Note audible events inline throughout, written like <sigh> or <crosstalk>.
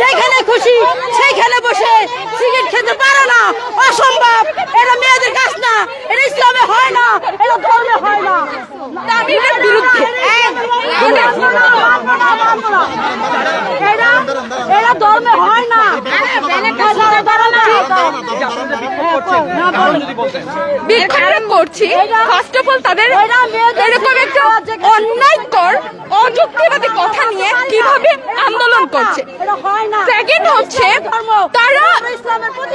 যেখানে খুশি সেইখানে বসে সিগারেট খেতে পারে না। অসম্ভব। এটা মেয়েদের কাজ না। এটা ইসলামে হয় না। এটা ধর্মে হয় না। আমি এটার বিরুদ্ধে। এটা এটা ধর্মে হয় না। বিক্ষোভ করছি। ফার্স্ট অফ অল তাদের এরকম একটা অন্যায়কর অযুক্তিবাদী কথা নিয়ে কীভাবে করছে। সেকেন্ড হচ্ছে তারা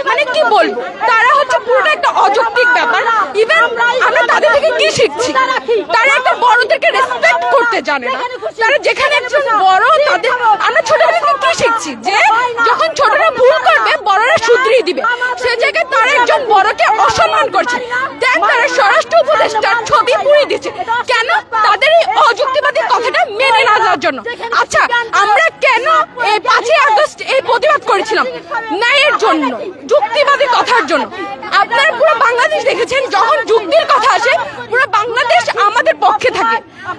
মানে কি বলব? তারা হচ্ছে পুরোটা একটা অযৌক্তিক ব্যাপার। ইভেন আমরা তাদের থেকে কি শিখছি? তারা একটা বড়দেরকে রেসপেক্ট করতে জানে না। তারা যেখানে একজন বড় তাদের আমরা ছোটবেলা থেকে কি শিখছি? যে যখন ছোটরা ভুল করবে বড়রা শুধরিয়ে দিবে। সে জায়গায় তারা একজন বড়কে অসম্মান করছে। দেন তারা স্বরাষ্ট্র উপদেষ্টার ছবি পুড়িয়ে দিচ্ছে। কেন? অযুক্তিবাদী কথাটা মেনে না যাওয়ার জন্য। আচ্ছা আমরা কেন এই পাঁচই আগস্ট এই প্রতিবাদ করেছিলাম? ন্যায়ের জন্য, যুক্তিবাদী কথার জন্য। আপনারা পুরো বাংলাদেশ দেখেছেন, যখন যুক্তির কথা আসে, পুরো বাংলাদেশ আমাদের পক্ষে থাকে।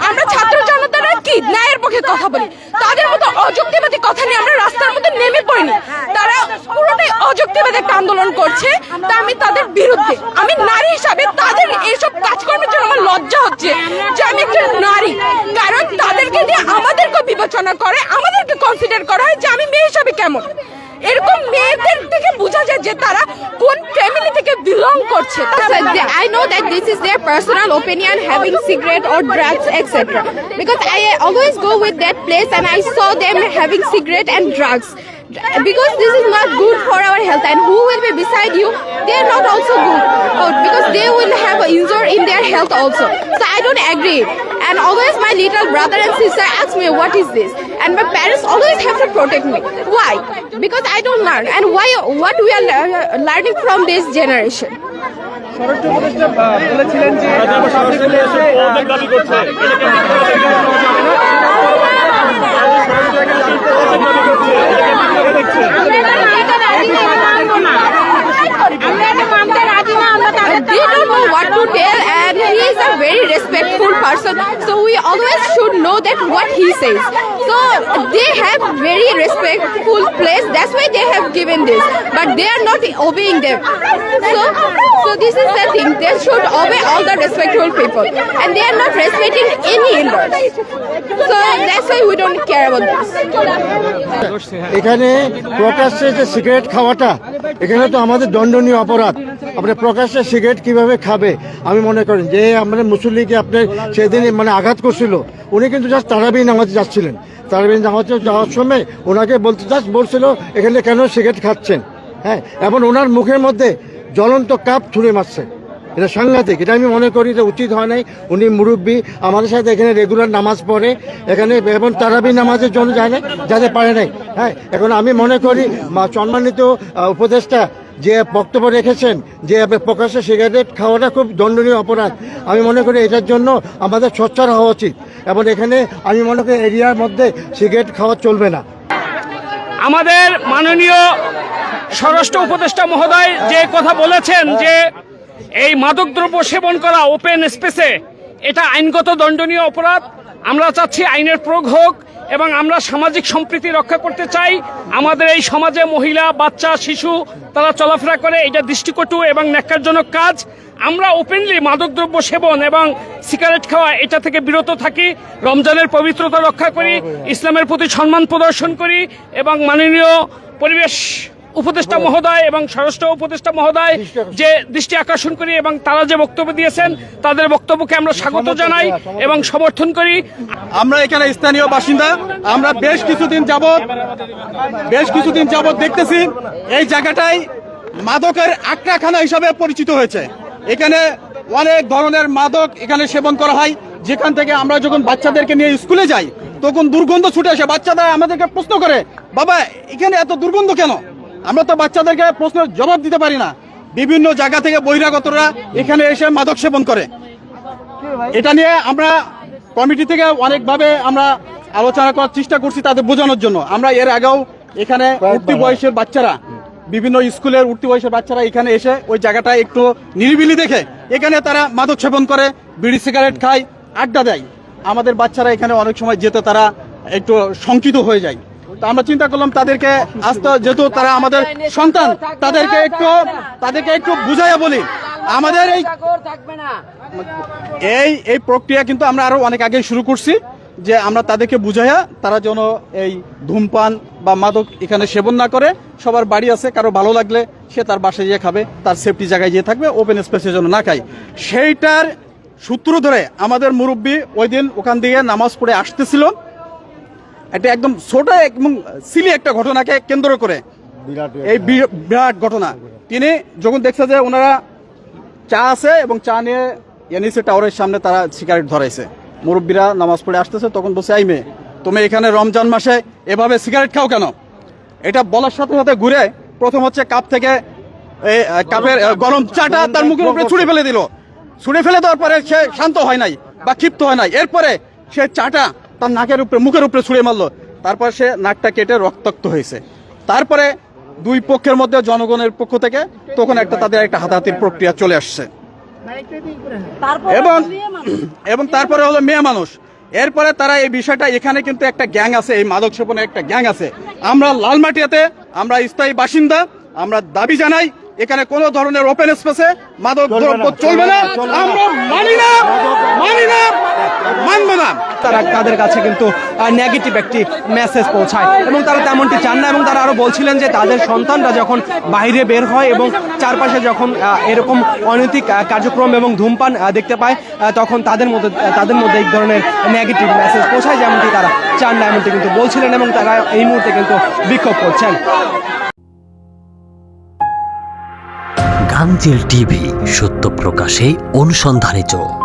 আমরা ছাত্র জনতারা কি ন্যায়ের পক্ষে কথা বলি? তাদের মতো অযুক্তিবাদী কথা নিয়ে আমরা রাস্তার মধ্যে নেমে পড়িনি। তারা পুরোটাই অযুক্তিবাদী আন্দোলন করছে, তা আমি তাদের বিরুদ্ধে আমি নারী হিসাবে তাদের এইসব কাজকর্মের জন্য আমার লজ্জা হচ্ছে যে আমি একজন নারী কারণ তাদেরকে দিয়ে আমাদেরকে বিবেচনা করে, আমাদেরকে কনসিডার করা হয় যে আমি মেয়ে হিসাবে কেমন এরকম মেয়েদের থেকে বোঝা যায় যে তারা কোন ফ্যামিলি থেকে বিলং করছে I know that this is their personal opinion having cigarette or drugs etc. Because I always go with that place and I saw them having cigarette and drugs. Because this is not good for our health and who will be beside you, they are not also good. Oh, because they will have a injury in their health also. So I don't agree. And always my little brother and sister ask me what is this? And my parents always have to protect me. Why? Because I don't learn. And why what we are lear- learning from this generation. স্বরাষ্ট্র উপদেষ্টা আহ, বলেছিলেন যে very respectful person so we always should know that what he says so they have very respectful place that's why they have given this but they are not obeying them so so this is the thing they should obey all the respectful people and they are not respecting any elders so that's why we don't care about this এখানে প্রকাশ্যে যে cigarette খাওয়াটা এখানে তো আমাদের দণ্ডনীয় অপরাধ আপনি প্রকাশ্যে সিগারেট কীভাবে খাবে? আমি মনে করেন যে, আমাদের মুসল্লিকে আপনি সেদিন মানে আঘাত করছিল? উনি কিন্তু জাস্ট তারাবি নামাজে যাচ্ছিলেন। তারাবি নামাজে যাওয়ার সময় ওনাকে বলতে জাস্ট বলছিল, এখানে কেন সিগারেট খাচ্ছেন? হ্যাঁ এবং ওনার মুখের মধ্যে জ্বলন্ত কাপ ছুঁড়ে মারছে। এটা সাংঘাতিক। এটা আমি মনে করি যে উচিত হয় নাই। উনি মুরব্বী। আমাদের সাথে এখানে রেগুলার নামাজ পড়ে। এখানে এবং তারাবি নামাজের জন্য যায় না যাতে পারে নাই। হ্যাঁ এখন আমি মনে করি সম্মানিত উপদেষ্টা যে বক্তব্য রেখেছেন, যে প্রকাশ্যে সিগারেট খাওয়াটা খুব দণ্ডনীয় অপরাধ। আমি মনে করি এটার জন্য আমাদের সোচ্চার হওয়া উচিত। এবং এখানে আমি মনে করি এরিয়ার মধ্যে সিগারেট খাওয়া চলবে না। আমাদের মাননীয় স্বরাষ্ট্র উপদেষ্টা মহোদয় যে কথা বলেছেন যে এই মাদকদ্রব্য সেবন করা ওপেন স্পেসে এটা আইনগত দণ্ডনীয় অপরাধ। আমরা চাচ্ছি আইনের প্রয়োগ হোক এবং আমরা সামাজিক সম্প্রীতি রক্ষা করতে চাই। আমাদের এই সমাজে মহিলা, বাচ্চা, শিশু, তারা চলাফেরা করে, এটা দৃষ্টিকটু এবং ন্যাক্কারজনক কাজ। আমরা ওপেনলি মাদকদ্রব্য সেবন এবং সিগারেট খাওয়া, এটা থেকে বিরত থাকি, রমজানের পবিত্রতা রক্ষা করি, ইসলামের প্রতি সম্মান প্রদর্শন করি এবং মাননীয় পরিবেশ উপদেষ্টা মহোদয় এবং স্বরাষ্ট্র উপদেষ্টা মহোদয় যে দৃষ্টি আকর্ষণ করি এবং তারা যে বক্তব্য দিয়েছেন তাদের বক্তব্যকে আমরা স্বাগত জানাই এবং সমর্থন করি। আমরা এখানে স্থানীয় বাসিন্দা আমরা বেশ কিছুদিন যাবৎ বেশ কিছুদিন যাবৎ দেখতেছি এই জায়গাটাই মাদকের আক্রাখানা হিসাবে পরিচিত হয়েছে। এখানে অনেক ধরনের মাদক এখানে সেবন করা হয় যেখান থেকে আমরা যখন বাচ্চাদেরকে নিয়ে স্কুলে যাই তখন দুর্গন্ধ ছুটে আসে। বাচ্চারা আমাদেরকে প্রশ্ন করে বাবা এখানে এত দুর্গন্ধ কেন? আমরা তো বাচ্চাদেরকে প্রশ্নের জবাব দিতে পারি না। বিভিন্ন জায়গা থেকে বহিরাগতরা এখানে এসে মাদক সেবন করে। এটা নিয়ে আমরা কমিটি থেকে অনেকভাবে আমরা আলোচনা করার চেষ্টা করছি তাদের বোঝানোর জন্য। আমরা এর আগেও এখানে উঠতি বয়সের বাচ্চারা বিভিন্ন স্কুলের উঠতি বয়সের বাচ্চারা এখানে এসে ওই জায়গাটা একটু নিরিবিলি দেখে এখানে তারা মাদক সেবন করে বিড়ি সিগারেট খায় আড্ডা দেয়। আমাদের বাচ্চারা এখানে অনেক সময় যেতে তারা একটু শঙ্কিত হয়ে যায়। আমরা চিন্তা করলাম তাদেরকে আস্তে যেহেতু তারা আমাদের সন্তান, তাদেরকে একটু তাদেরকে একটু বুঝাইয়া বলি। আমাদের এই এই এই প্রক্রিয়া কিন্তু আমরা আরও অনেক আগে শুরু করছি, যে আমরা তাদেরকে বুঝাইয়া তারা যেন এই ধূমপান বা মাদক এখানে সেবন না করে। সবার বাড়ি আছে, কারও ভালো লাগলে সে তার বাসায় গিয়ে খাবে, তার সেফটি জায়গায় গিয়ে থাকবে ওপেন স্পেসে যেন না খায়। সেইটার সূত্র ধরে আমাদের মুরব্বী ওই দিন ওখান দিয়ে নামাজ পড়ে আসতেছিল। এটা একদম ছোট এবং সিলি একটা ঘটনাকে কেন্দ্র করে। এই বিরাট ঘটনা। তিনি যখন দেখছে যে ওনারা চা আছে এবং চা নিয়ে এনএসি টাওয়ারের সামনে তারা সিগারেট ধরাইছে। মুরব্বীরা নামাজ পড়ে আসতেছে তখন বসে আই মেয়ে তুমি এখানে রমজান মাসে এভাবে সিগারেট খাও কেন? এটা বলার সাথে সাথে ঘুরে প্রথম হচ্ছে কাপ থেকে কাপের গরম চাটা তার মুখের উপরে ছুঁড়ে ফেলে দিল। ছুঁড়ে ফেলে দেওয়ার পরে সে শান্ত হয় নাই বা ক্ষিপ্ত হয় নাই। এরপরে সে চাটা তার নাকের উপরে মুখের উপরে ছুঁড়ে মারলো। তারপর সে নাকটা কেটে রক্তাক্ত হয়েছে। তারপরে দুই পক্ষের মধ্যে জনগণের পক্ষ থেকে তখন একটা তাদের একটা হাতাহাতির প্রক্রিয়া চলে আসছে। এবং <clears throat> এবং তারপরে হলো মেয়ে মানুষ। এরপরে তারা এই বিষয়টা এখানে কিন্তু একটা গ্যাং আছে এই মাদক সেবনের একটা গ্যাং আছে। আমরা লালমাটিয়াতে আমরা স্থায়ী বাসিন্দা আমরা দাবি জানাই এখানে কোনো ধরনের ওপেন স্পেসে মাদক দ্রব্য চলবে না। আমরা মানি না মানি না। মানবো না। তারা তাদের কাছে কিন্তু নেগেটিভ একটি মেসেজ পৌঁছায়। এবং তারা তেমনটি চান না এবং তারা আরও বলছিলেন যে তাদের সন্তানরা যখন বাইরে বের হয় এবং চারপাশে যখন এরকম অনৈতিক কার্যক্রম এবং ধূমপান দেখতে পায় তখন তাদের মধ্যে তাদের মধ্যে এক ধরনের নেগেটিভ মেসেজ পৌঁছায় যেমনটি তারা চান না এমনটি কিন্তু বলছিলেন এবং তারা এই মুহূর্তে কিন্তু বিক্ষোভ করছেন। গাংজেল টিভি সত্য প্রকাশে অনুসন্ধানী চোখ।